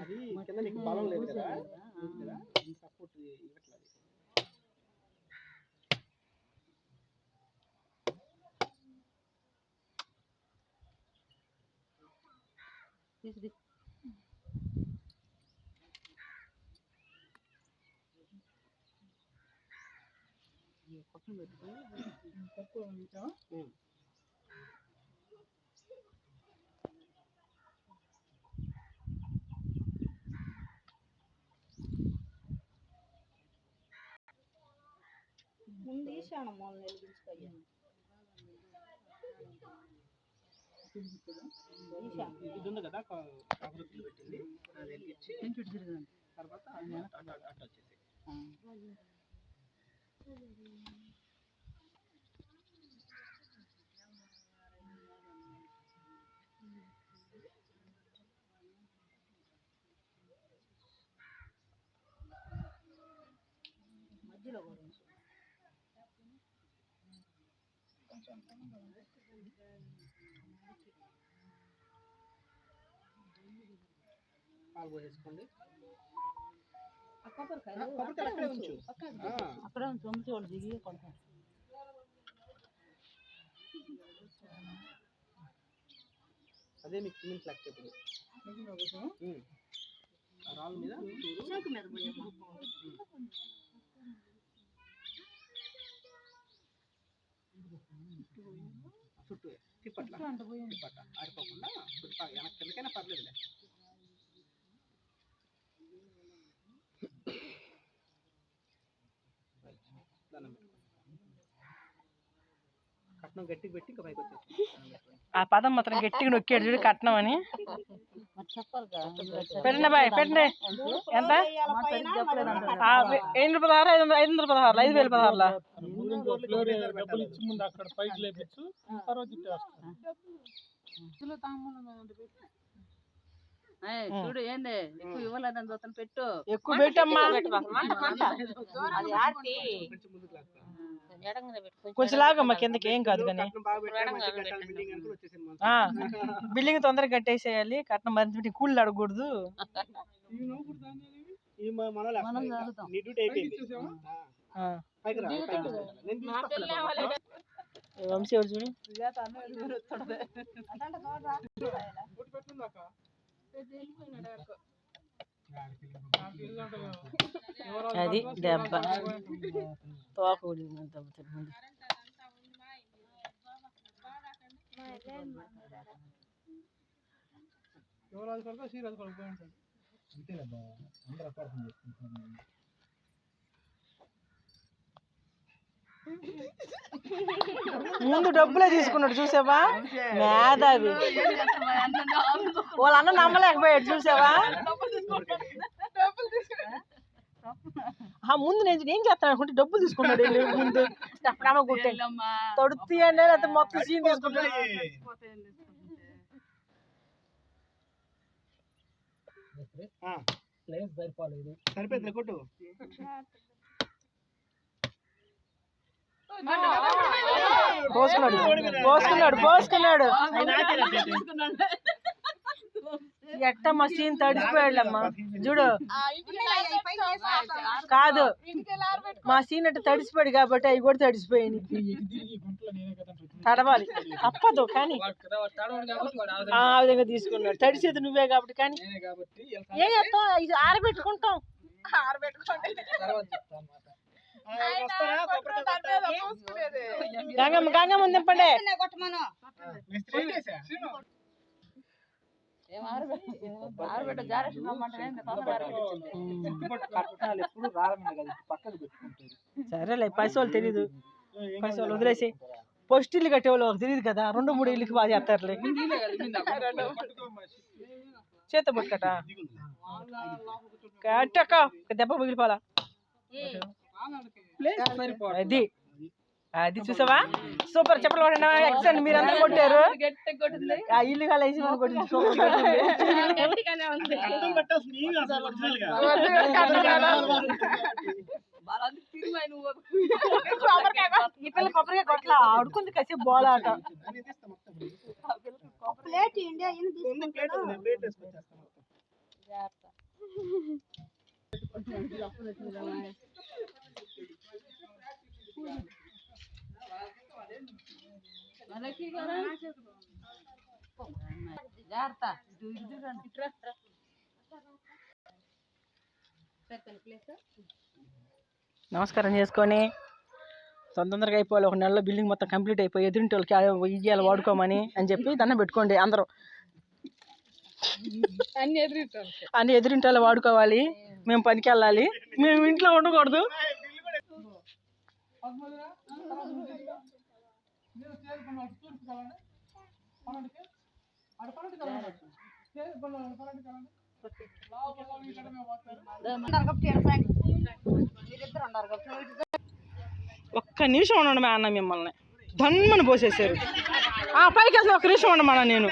అది కింద నీకు బలం లేదు కదా లేదు కదా ఈ సపోర్ట్ ఇవ్వట్లేదు ఉం. ముందు ఈశానం మూల వెలిగించుకోయ్యా ఇది ఉంది కదా కాకరొత్తులు పెట్టింది. అది వెలిగించి తర్వాత అది అటు అటు అటు వచ్చేసి. మధ్యలో కూడా పాలు పోసేసుకోండి. అక్కడే ఉంచు. ఆ, అక్కడ ఉంచు. ఉంచి వాళ్ళు దిగి కొడతారు అదే మీకు సిమెంట్ లెక్క ఇప్పుడు రాళ్ళ మీద చుట్టూ తిప్పట్ల. తిప్పట్ల. కొద్దిగా వెనక్కి కిందకైనా పర్లేదులే. దండం. కట్నం గట్టికి పెట్టి ఇంకా పైకి వచ్చేసి. ఆ పదం మాత్రం గట్టిగా నొక్కాడు చూడు కట్నం అని పెట్టండి బాయ్ పెట్టండి ఎంత ఎనిమిది పదహారు ఐదు వందల ఐదు వందల పదహారు ఐదు వేల పదహారులా డబ్బులు ఇచ్చి ముందు అక్కడ పైకి చూడు ఏంది ఎక్కువ ఇవ్వలేదని చూస్తాను పెట్టు. ఎక్కువ పెట్టమ్మా. కొంచెం లాగమ్మా కిందకి ఏం కాదు కానీ. బిల్డింగ్ తొందరగా కట్టేసేయాలి కట్నం మరి కూలీలు అడగకూడదు. వంశీ ఎవరు చూడు? అది దెబ్బ. తోక ఊడింది అంత ముందు. యువరాజు కొడుకు శ్రీరాజు కొడుకు పోయి ఉంటాడు ముందు డబ్బులే తీసుకున్నాడు చూసావా? మేధావి. వాళ్ళ అన్న నమ్మలేకపోయాడు చూసావా? ఆ ముందు నేను ఏం చేస్తాను అనుకుంటే డబ్బులు తీసుకున్నాడు ముందు. అప్పుడు కొట్టే తొడుతీ అంటే లేకపోతే మొత్తం సీన్ తీసుకుంటాడు. ఆ, ప్లేస్ సరిపోలేదు. సరిపోయింది కొట్టు. పోసుకున్నాడు పోసుకున్నాడు. పోసుకున్నాడు ఎట్ట మా సీన్ తడిసిపోయాడమ్మా చూడు. కాదు. మా సీన్ అంటే తడిసిపోయాడు కాబట్టి అవి కూడా తడిసిపోయాయి. తడవాలి. తప్పదు కానీ. ఆ విధంగా తీసుకున్నాడు. తడిసేది నువ్వే కాబట్టి కానీ. ఏం చేస్తాం ఆరబెట్టుకుంటాం. తర్వాత గంగమ్మ గంగమ్మ పెట్టుకుంటారు. సరేలే పైసలు తెలీదు. పైసలు వదిలేసి. పోస్ట్ ఇల్లు కట్టేవాళ్ళు వాళ్ళకి తెలియదు కదా రెండు మూడు ఇల్లుకి బాగా చేస్తారులే. చేత పట్టుకట కట్టక దెబ్బ సరిపోదు అది. అది చూసావా? సూపర్ చెప్పలు ఎక్సెంట్ మీరు అందరూ కొట్టారు. గట్టి కొట్టింది. ఆ ఇల్లు కాల వేసి మనం కొట్టింది కొబ్బరికాయ కొ- ఈ పిల్ల కొబ్బరికాయ కొట్ల ఆడుకుంది కాసేపు మొత్తం. ఉంది ప్లేట్ ప్లేట్ నమస్కారం చేసుకొని తొందరగా అయిపోవాలి. ఒక నెలలో బిల్డింగ్ మొత్తం కంప్లీట్ అయిపోయి ఎదురింటి వాళ్ళకి ఇయ్యాలి వాడుకోమని అని చెప్పి దండం పెట్టుకోండి అందరూ. అన్ని ఎదురింటి వాళ్ళు వాడుకోవాలి. మేము పనికి వెళ్ళాలి. మేము ఇంట్లో ఉండకూడదు. ఒక్క నిమిషం ఉండండి మా అన్న మిమ్మల్ని. ధన్మని పోసేసారు ఆ పైకి వెళ్తున్నా ఒక్క నిమిషం ఉండమన్నా నేను.